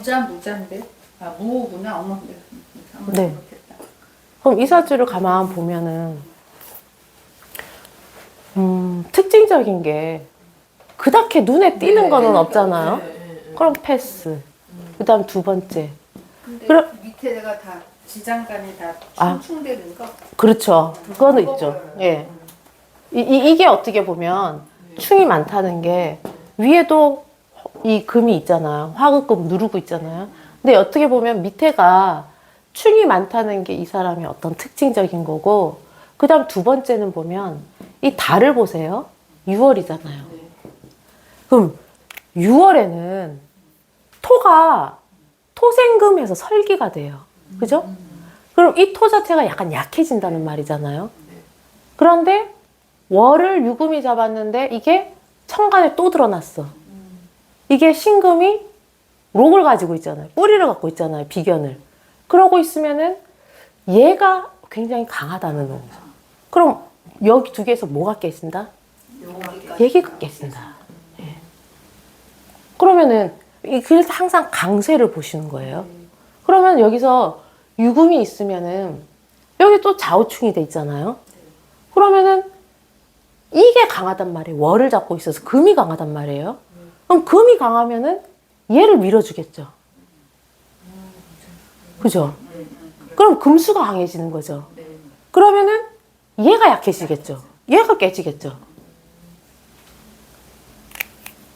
무자 무자인데 아 무구나 어머 네. 네. 그럼 이 사주를 가만 보면은 음, 특징적인 게 그닥게 눈에 띄는 네, 거는 네, 없잖아요. 네, 네, 네. 그럼 패스. 그다음 두 번째. 근데 그럼- 밑에가 다 지장간이 다 아. 충충되는 거. 그렇죠. 그거는 있죠. 보여요. 예. 이, 이, 이게 어떻게 보면 충이 많다는 게 위에도 이 금이 있잖아요. 화극금 누르고 있잖아요. 근데 어떻게 보면 밑에가 충이 많다는 게 이 사람의 어떤 특징적인 거고, 그 다음 두 번째는 보면 이 달을 보세요. 6월이잖아요. 네. 그럼 6월에는 토가 토생금에서 설기가 돼요. 그죠? 그럼 이 토 자체가 약간 약해진다는 말이잖아요. 그런데 월을 유금이 잡았는데 이게 천간에 또 드러났어. 이게 신금이 록을 가지고 있잖아요. 뿌리를 갖고 있잖아요. 비견을. 그러고 있으면은 얘가 굉장히 강하다는 거죠. 그럼 여기 두 개에서 뭐가 깨진다? 얘기가 깨진다. 예. 그러면은 이- 그래서 항상 강세를 보시는 거예요. 그러면 여기서 유금이 있으면은 여기 또 좌우충이 돼 있잖아요. 그러면은 이게 강하단 말이에요. 월을 잡고 있어서 금이 강하단 말이에요. 그럼 금이 강하면은 얘를 밀어주겠죠. 그죠? 그럼 금수가 강해지는 거죠. 네. 그러면은 얘가 약해지겠죠. 얘가 깨지겠죠.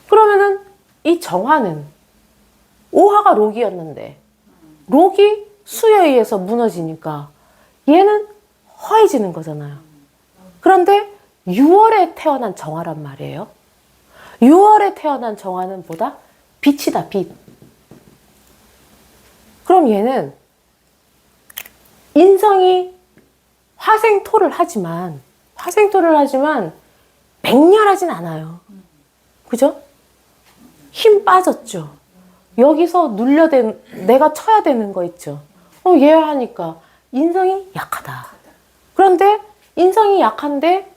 그러면은 이 정화는 오화가 록이었는데 록이 수에 의해서 무너지니까 얘는 허해지는 거잖아요. 그런데 6월에 태어난 정화란 말이에요. 6월에 태어난 정화는 보다 빛이다, 빛. 그럼 얘는 인성이 화생토를 하지만, 화생토를 하지만 맹렬하진 않아요. 그죠? 힘 빠졌죠. 여기서 눌려댄, 내가 쳐야 되는 거 있죠. 어, 얘 하니까 인성이 약하다. 그런데 인성이 약한데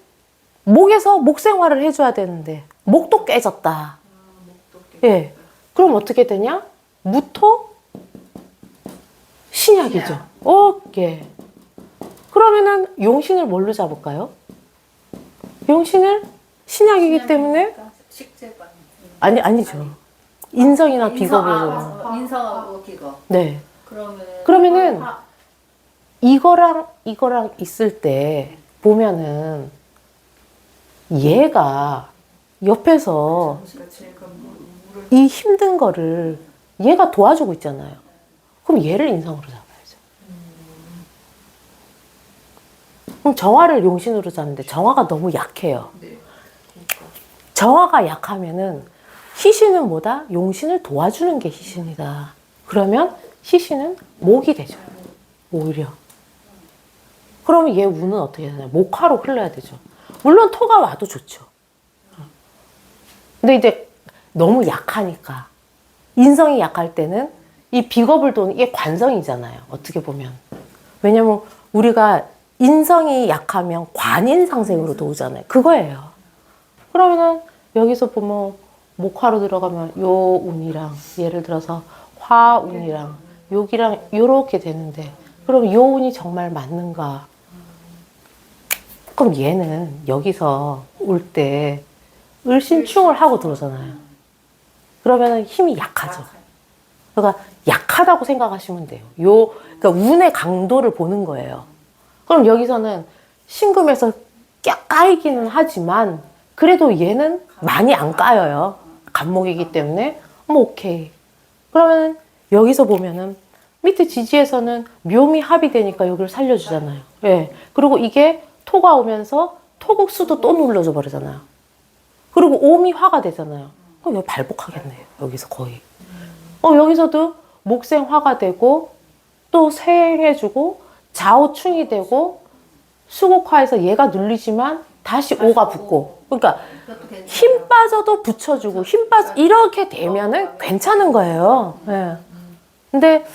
목에서 목 생활을 해줘야 되는데 목도 깨졌다. 예. 그럼 어떻게 되냐? 무토 신약이죠. 어, 예. 그러면은 용신을 뭘로 잡을까요? 용신을 신약이기 때문에 식재관. 아니 아니죠. 인성이나 인성, 비겁으로. 아, 인성하고 기거. 네. 그러면 그러면은 화- 이거랑 이거랑 있을 때 보면은 얘가 옆에서 이 힘든 거를 얘가 도와주고 있잖아요. 그럼 얘를 인성으로 잡아야죠. 그럼 정화를 용신으로 잡는데 정화가 너무 약해요. 네. 정화가 약하면은 희신은 뭐다? 용신을 도와주는 게 희신이다. 그러면 희신은 목이 되죠. 오히려. 그러면 얘 운은 어떻게 되나요? 목화로 흘러야 되죠. 물론 토가 와도 좋죠. 근데 이제 너무 약하니까 인성이 약할 때는 이 비겁을 도는 이게 관성이잖아요. 어떻게 보면. 왜냐면 우리가 인성이 약하면 관인상생으로 도우잖아요. 그거예요. 그러면은 여기서 보면 목화로 들어가면 요 운이랑 예를 들어서 화 운이랑 여기랑 요렇게 되는데 그럼 요 운이 정말 맞는가? 그럼 얘는 여기서 올 때 을신충을 하고 들어오잖아요. 그러면은 힘이 약하죠. 그러니까 약하다고 생각하시면 돼요. 요 그러니까 운의 강도를 보는 거예요. 그럼 여기서는 신금에서 까- 까이기는 하지만 그래도 얘는 많이 안 까여요. 간목이기 때문에 뭐 오케이. 그러면 여기서 보면은 밑에 지지에서는 묘미 합이 되니까 여기를 살려주잖아요. 예. 그리고 이게 토가 오면서 토국수도 또 눌러줘 버리잖아요. 그리고 오미 화가 되잖아요. 그럼 여기 발복하겠네요. 여기서 거의. 어, 여기서도 목생 화가 되고 또 생해주고 좌우충이 되고 수국화에서 얘가 눌리지만 다시 오가 붙고 그러니까. 힘 빠져도 붙여주고 힘 빠져 이렇게 되면은 괜찮은 거예요. 예. 근데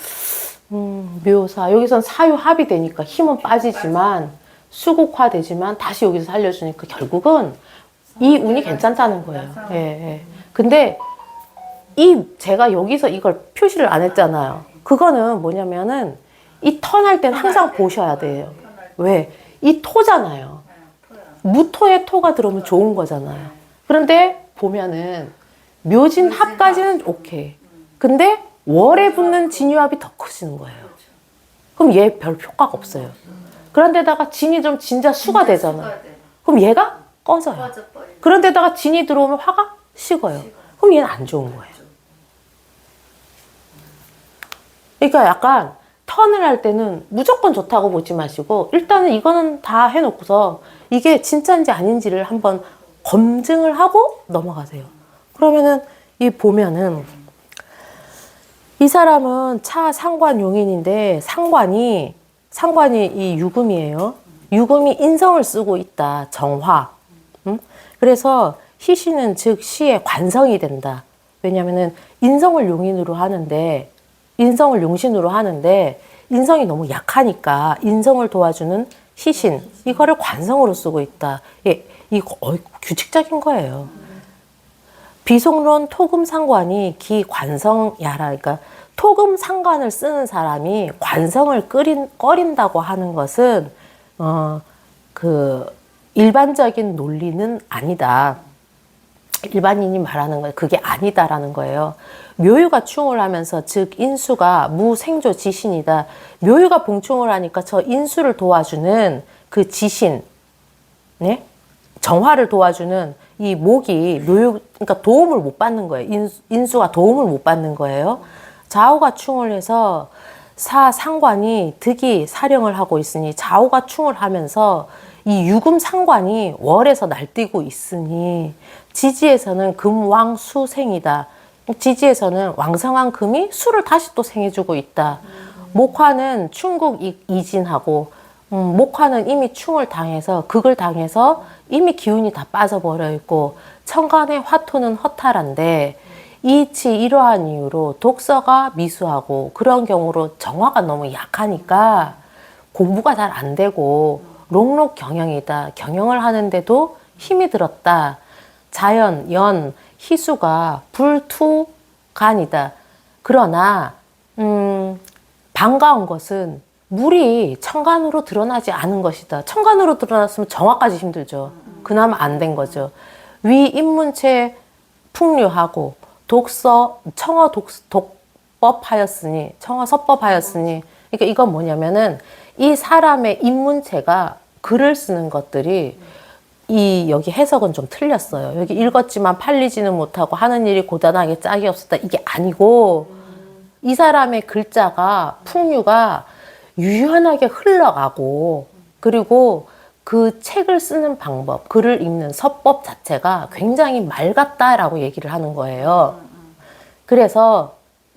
음, 묘사 여기선 사유 합이 되니까 힘은 빠지지만 수국화 되지만 다시 여기서 살려주니까 결국은 이 운이 괜찮다는 거예요. 예, 예. 근데 이 제가 여기서 이걸 표시를 안 했잖아요. 그거는 뭐냐면은 이 턴할 땐 항상 보셔야 돼요. 왜? 이 토잖아요. 무토에 토가 들어오면 좋은 거잖아요. 그런데 보면은 묘진 합까지는 오케이. 근데 월에 붙는 진유합이 더 커지는 거예요. 그럼 얘 별 효과가 없어요. 그런데다가 진이 좀 진짜 수가 되잖아. 그럼 얘가 꺼져요. 그런데다가 진이 들어오면 화가 식어요. 그럼 얘는 안 좋은 거예요. 그러니까 약간 턴을 할 때는 무조건 좋다고 보지 마시고 일단은 이거는 다 해놓고서 이게 진짜인지 아닌지를 한번 검증을 하고 넘어가세요. 그러면은 이 보면은 이 사람은 차 상관 용인인데 상관이 상관이 이 유금이에요. 유금이 인성을 쓰고 있다. 정화. 음? 그래서 희시는 즉 시의 관성이 된다. 왜냐면은 인성을 용인으로 하는데 인성을 용신으로 하는데 인성이 너무 약하니까 인성을 도와주는 시신 이거를 관성으로 쓰고 있다. 예, 이거 어이, 규칙적인 거예요. 비속론 토금 상관이 기 관성야라 그러니까 토금 상관을 쓰는 사람이 관성을 끓인 꺼린다고 하는 것은 어그 일반적인 논리는 아니다. 일반인이 말하는 거예요. 그게 아니다라는 거예요. 묘유가 충을 하면서 즉 인수가 무생조 지신이다. 묘유가 봉충을 하니까 저 인수를 도와주는 그 지신, 네? 정화를 도와주는 이 목이 묘유, 그러니까 도움을 못 받는 거예요. 인수, 인수가 도움을 못 받는 거예요. 좌우가 충을 해서 사 상관이 득이 사령을 하고 있으니 좌우가 충을 하면서 이 유금 상관이 월에서 날뛰고 있으니 지지에서는 금왕 수생이다. 지지에서는 왕성한 금이 수를 다시 또 생해주고 있다. 목화는 충국 이- 이진하고 음, 목화는 이미 충을 당해서 극을 당해서 이미 기운이 다 빠져버려 있고 천간의 화토는 허탈한데 이치 이러한 이유로 독서가 미수하고 그런 경우로 정화가 너무 약하니까 공부가 잘 안 되고 롱록 경영이다. 경영을 하는데도 힘이 들었다. 자연, 연, 희수가 불투간이다. 그러나 음, 반가운 것은 물이 천간으로 드러나지 않은 것이다. 천간으로 드러났으면 정화까지 힘들죠. 그나마 안 된 거죠. 위 인문체 풍류하고 독서 청어 독, 독법하였으니 청어 서법하였으니 그러니까 이건 뭐냐면은 이 사람의 인문체가 글을 쓰는 것들이 이 여기 해석은 좀 틀렸어요. 여기 읽었지만 팔리지는 못하고 하는 일이 고단하게 짝이 없었다. 이게 아니고 이 사람의 글자가 풍류가 유연하게 흘러가고 그리고 그 책을 쓰는 방법, 글을 읽는 서법 자체가 굉장히 맑았다라고 얘기를 하는 거예요. 그래서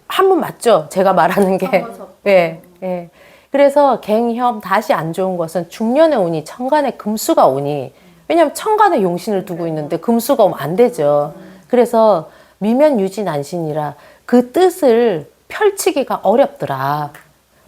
한 번 맞죠? 제가 말하는 게. 예, 예. 그래서 갱혐 다시 안 좋은 것은 중년에 오니 천간에 금수가 오니 왜냐하면 천간에 용신을 두고 있는데 금수가 오면 안 되죠. 그래서 미면 유지 난신이라 그 뜻을 펼치기가 어렵더라.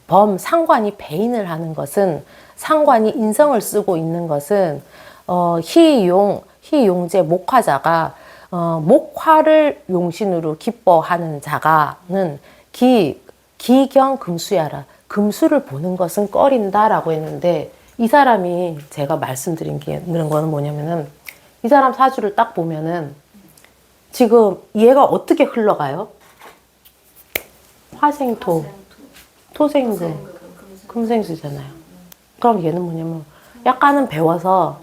범 상관이 배인을 하는 것은 상관이 인성을 쓰고 있는 것은 어, 희용 희용제 목화자가 어, 목화를 용신으로 기뻐하는 자가는 기 기경 금수야라 금수를 보는 것은 꺼린다라고 했는데 이 사람이 제가 말씀드린 게 그런 거는 뭐냐면은 이 사람 사주를 딱 보면은 지금 얘가 어떻게 흘러가요? 화생토, 토생금, 금생수잖아요. 그럼 얘는 뭐냐면 약간은 배워서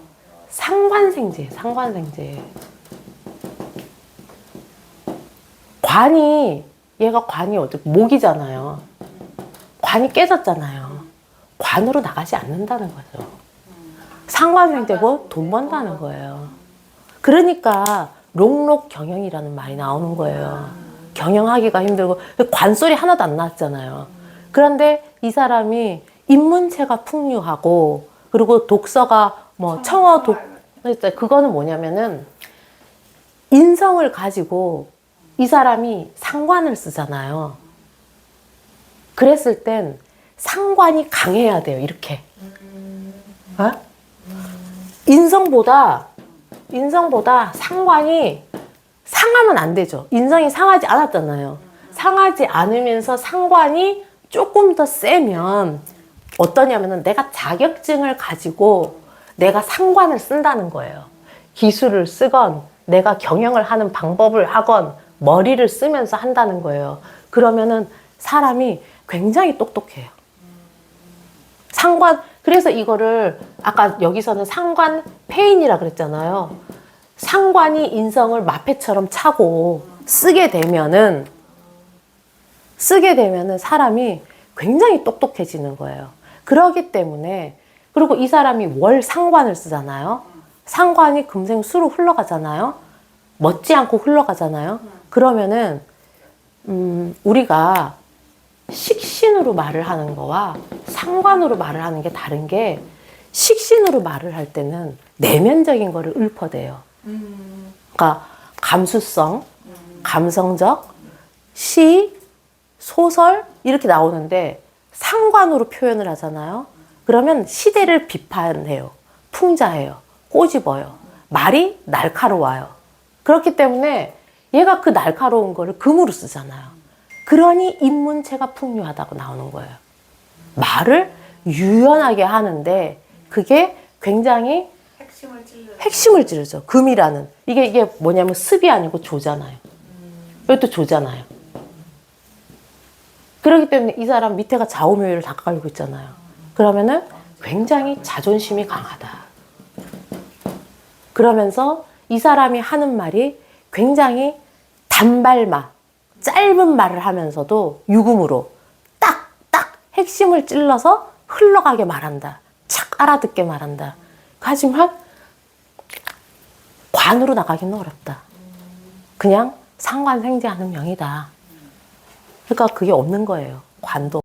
상관생제, 상관생제. 관이 얘가 관이 어떻게 목이잖아요. 관이 깨졌잖아요. 관으로 나가지 않는다는 거죠. 상관생제고 돈 번다는 거예요. 그러니까 롱록 경영이라는 말이 나오는 거예요. 경영하기가 힘들고 관소리 하나도 안 나왔잖아요. 그런데 이 사람이 인문체가 풍류하고 그리고 독서가 뭐 청어 독 그거는 뭐냐면은 인성을 가지고 이 사람이 상관을 쓰잖아요. 그랬을 땐 상관이 강해야 돼요. 이렇게. 어? 인성보다 인성보다 상관이 상하면 안 되죠. 인성이 상하지 않았잖아요. 상하지 않으면서 상관이 조금 더 세면 어떠냐면은 내가 자격증을 가지고 내가 상관을 쓴다는 거예요. 기술을 쓰건 내가 경영을 하는 방법을 하건 머리를 쓰면서 한다는 거예요. 그러면은 사람이 굉장히 똑똑해요. 상관 그래서 이거를 아까 여기서는 상관 페인이라 그랬잖아요. 상관이 인성을 마패처럼 차고 쓰게 되면은 쓰게 되면은 사람이 굉장히 똑똑해지는 거예요. 그러기 때문에 그리고 이 사람이 월 상관을 쓰잖아요. 상관이 금생 수로 흘러가잖아요. 멋지 않고 흘러가잖아요. 그러면은 음, 우리가 식신으로 말을 하는 거와 상관으로 말을 하는 게 다른 게 식신으로 말을 할 때는 내면적인 거를 읊어대요. 음, 그러니까 감수성, 감성적, 시, 소설 이렇게 나오는데 상관으로 표현을 하잖아요. 그러면 시대를 비판해요. 풍자해요. 꼬집어요. 말이 날카로워요. 그렇기 때문에 얘가 그 날카로운 거를 금으로 쓰잖아요. 그러니 인문체가 풍요하다고 나오는 거예요. 말을 유연하게 하는데 그게 굉장히 핵심을 찔러. 핵심을 찌르죠. 금이라는 이게 이게 뭐냐면 습이 아니고 조잖아요. 이것도 조잖아요. 그렇기 때문에 이 사람 밑에가 좌우묘를 다 깔고 있잖아요. 그러면은 굉장히 자존심이 강하다. 그러면서 이 사람이 하는 말이 굉장히 단발마, 짧은 말을 하면서도 유금으로 딱, 딱 핵심을 찔러서 흘러가게 말한다. 착 알아듣게 말한다. 하지만 관으로 나가기는 어렵다. 그냥 상관생제하는 명이다. 그러니까 그게 없는 거예요. 관도.